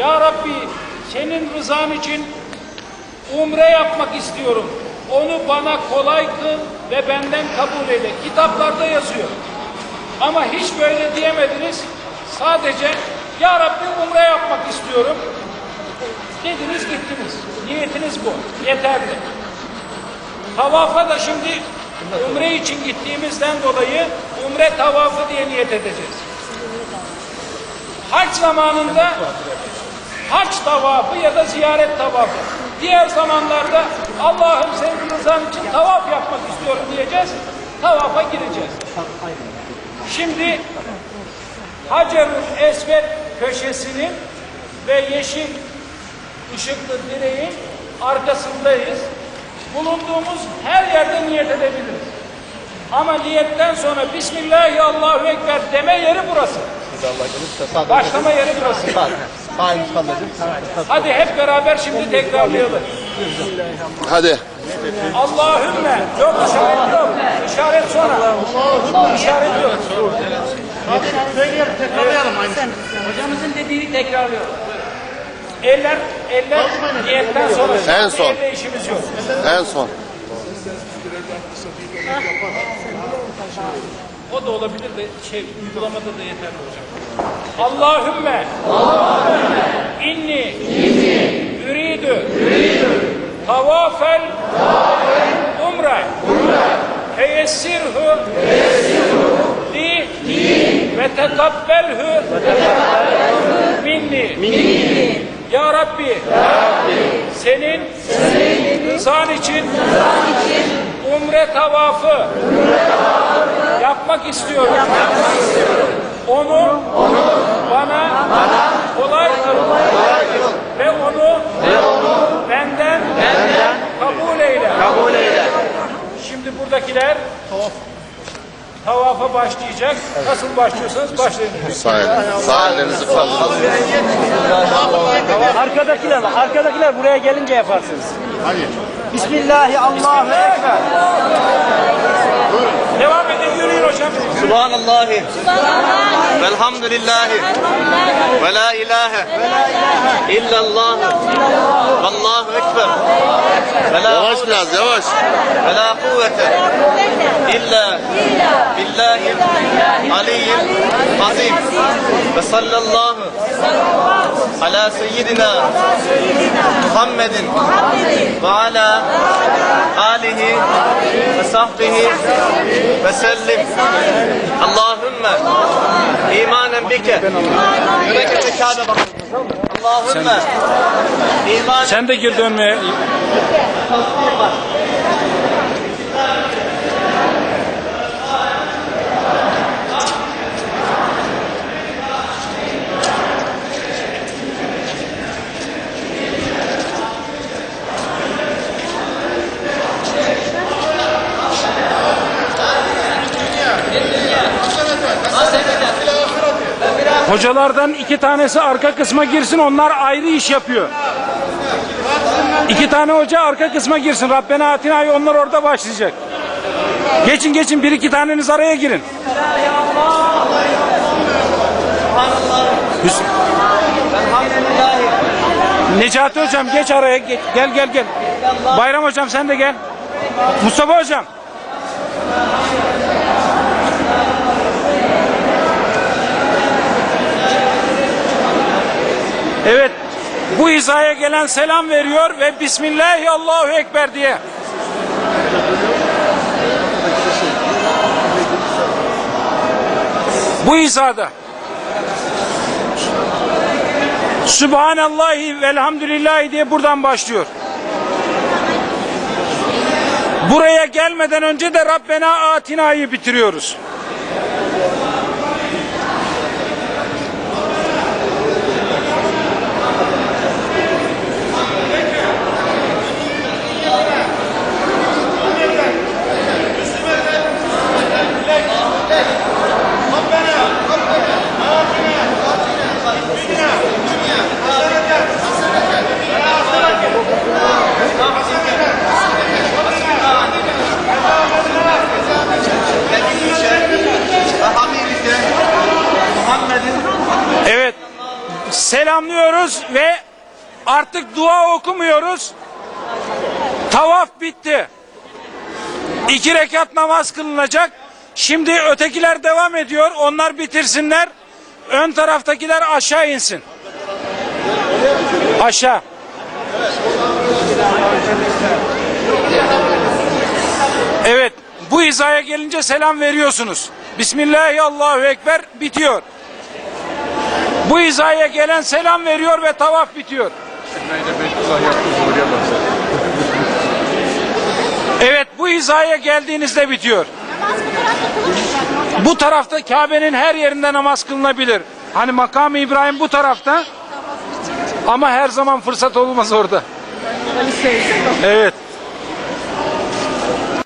Ya Rabbi senin rızan için umre yapmak istiyorum. Onu bana kolay kıl ve benden kabul eyle. Kitaplarda yazıyor. Ama hiç böyle diyemediniz. Sadece Ya Rabbi umre yapmak istiyorum. Dediniz gittiniz. Niyetiniz bu. Yeterli. Tavafa da şimdi umre için gittiğimizden dolayı umre tavafı diye niyet edeceğiz. Hac zamanında hac tavafı ya da ziyaret tavafı. Diğer zamanlarda Allah'ım senin rızan için tavaf yapmak istiyorum diyeceğiz. Tavafa gireceğiz. Şimdi Hacerül Esved köşesinin ve yeşil ışıklı direğin arkasındayız. Bulunduğumuz her yerde niyet edebiliriz. Ama niyetten sonra Bismillahi Allahu Ekber deme yeri burası. Başlama yeri burası. Sağ kaldırdık. Hadi hep beraber şimdi tekrarlayalım. Hadi. Allahümme yok işaret yok. İşaret sonra. İşaret yok. Hocamızın dediğini tekrarlıyor. Eller, eller niyetten sonra. En son. Elle işimiz yok. En son. O da olabilir de şey uygulamada da yeterli hocam. Allahümme. Allahümme. İnni. İnni. Üridü. Tavafel umre. Feyessirhu li. Ve tekabbelhu minni. Ya Rabbi. Senin. Rızan için. Umre tavafı. Yapmak istiyorum. Onu, bana, kolay kıl. Ve onu, benden, kabul eyle. Şimdi buradakiler tavafa başlayacak. Nasıl başlıyorsanız başlayın. Sağ elinizi, sağ elinizi. Arkadakiler arkadakiler buraya gelince yaparsınız. Bismillahi Allahu Ekber. Devam edin yürüyün hocam. Subhanallahi. Velhamdülillahi. Ve la ilahe. İllallah. Vallahu ekber. Ve la Yavaş biraz yavaş. ve la kuvvete illa billahi aliyyil azim. Ve sallallahu ala seyyidina Muhammedin ve ala alihi ve sahbihi ve sellim. Allahümme imanen bike. Yürekte Kabe bak. Allahümme Sen de gir dönmeye. Hocalardan iki tanesi arka kısma girsin onlar ayrı iş yapıyor. İki tane hoca arka kısma girsin. Rabbena Atina'yı onlar orada başlayacak. Geçin geçin bir iki taneniz araya girin. Necati hocam geç araya geç. gel gel gel. Bayram hocam sen de gel. Mustafa hocam. Evet. Bu hizaya gelen selam veriyor ve Bismillahi Allahu Ekber diye. Bu hizada. Sübhanallahi velhamdülillahi diye buradan başlıyor. Buraya gelmeden önce de Rabbena Atina'yı bitiriyoruz. Selamlıyoruz ve artık dua okumuyoruz. Tavaf bitti. İki rekat namaz kılınacak. Şimdi ötekiler devam ediyor. Onlar bitirsinler. Ön taraftakiler aşağı insin. Aşağı. Evet. Bu hizaya gelince selam veriyorsunuz. Bismillahi Allahu Ekber bitiyor. Bu hizaya gelen selam veriyor ve tavaf bitiyor. Evet bu hizaya geldiğinizde bitiyor. Bu tarafta Kabe'nin her yerinde namaz kılınabilir. Hani makamı İbrahim bu tarafta. Ama her zaman fırsat olmaz orada. Evet.